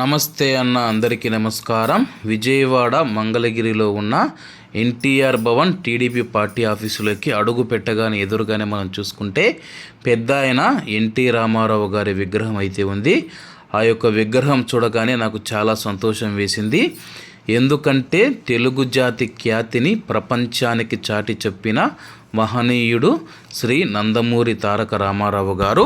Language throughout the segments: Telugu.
నమస్తే అన్న అందరికీ నమస్కారం. విజయవాడ మంగళగిరిలో ఉన్న ఎన్టీఆర్ భవన్ టీడీపీ పార్టీ ఆఫీసులోకి అడుగు పెట్టగానే ఎదురుగానే మనం చూసుకుంటే పెద్ద ఆయన ఎన్టీ రామారావు గారి విగ్రహం అయితే ఉంది. ఆ యొక్క విగ్రహం చూడగానే నాకు చాలా సంతోషం వేసింది. ఎందుకంటే తెలుగు జాతి ఖ్యాతిని ప్రపంచానికి చాటి చెప్పిన మహనీయుడు శ్రీ నందమూరి తారక రామారావు గారు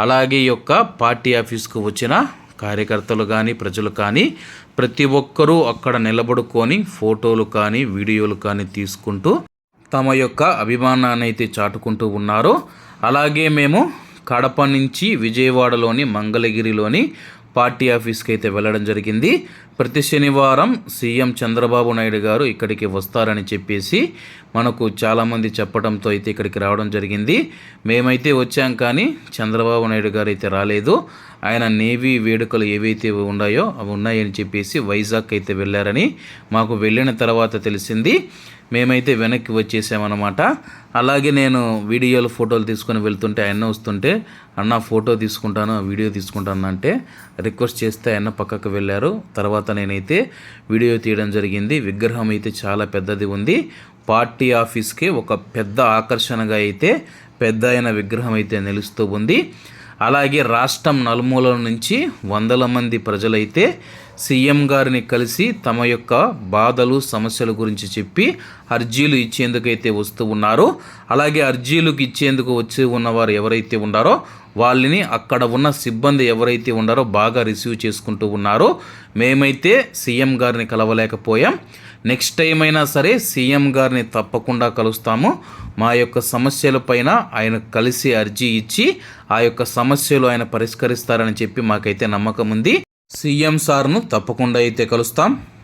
అలాగే ఈ యొక్క పార్టీ ఆఫీస్కు వచ్చిన కార్యకర్తలు కానీ ప్రజలు కానీ ప్రతి ఒక్కరూ అక్కడ నిలబడుకొని ఫోటోలు కానీ వీడియోలు కానీ తీసుకుంటూ తమ యొక్క అభిమానాన్ని అయితే చాటుకుంటూ ఉన్నారు. అలాగే మేము కడప నుంచి విజయవాడలోని మంగళగిరిలోని పార్టీ ఆఫీస్కి అయితే వెళ్ళడం జరిగింది. ప్రతి శనివారం సీఎం చంద్రబాబు నాయుడు గారు ఇక్కడికి వస్తారని చెప్పేసి మనకు చాలామంది చెప్పడంతో అయితే ఇక్కడికి రావడం జరిగింది. మేమైతే వచ్చాం కానీ చంద్రబాబు నాయుడు గారు అయితే రాలేదు. ఆయన నేవీ వేడుకలు ఏవైతే ఉన్నాయో అవి ఉన్నాయని చెప్పేసి వైజాగ్ అయితే వెళ్ళారని మాకు వెళ్ళిన తర్వాత తెలిసింది. మేమైతే వెనక్కి వచ్చేసామన్నమాట. అలాగే నేను వీడియోలు ఫోటోలు తీసుకొని వెళ్తుంటే ఆయన వస్తుంటే అన్న ఫోటో తీసుకుంటాను వీడియో తీసుకుంటాను అంటే రిక్వెస్ట్ చేస్తే ఆయన పక్కకు వెళ్ళారు. తర్వాత నేనైతే వీడియో తీయడం జరిగింది. విగ్రహం అయితే చాలా పెద్దది ఉంది. పార్టీ ఆఫీస్కి ఒక పెద్ద ఆకర్షణగా అయితే పెద్ద అయిన విగ్రహం అయితే నిలుస్తూ ఉంది. అలాగే రాష్ట్రం నలుమూలల నుంచి వందల మంది ప్రజలైతే సీఎం గారిని కలిసి తమ యొక్క బాధలు సమస్యల గురించి చెప్పి అర్జీలు ఇచ్చేందుకైతే వస్తూ ఉన్నారో. అలాగే అర్జీలకు ఇచ్చేందుకు వచ్చి ఉన్నవారు ఎవరైతే ఉన్నారో వాళ్ళని అక్కడ ఉన్న సిబ్బంది ఎవరైతే ఉన్నారో బాగా రిసీవ్ చేసుకుంటూ ఉన్నారో. మేమైతే సీఎం గారిని కలవలేకపోయాం. నెక్స్ట్ టైం అయినా సరే సీఎం గారిని తప్పకుండా కలుస్తాము. మా యొక్క సమస్యలపైన ఆయన కలిసి అర్జీ ఇచ్చి ఆ యొక్క సమస్యలు ఆయన పరిష్కరిస్తారని చెప్పి మాకైతే నమ్మకం ఉంది. సీఎం సార్ను తప్పకుండా అయితే కలుస్తాం.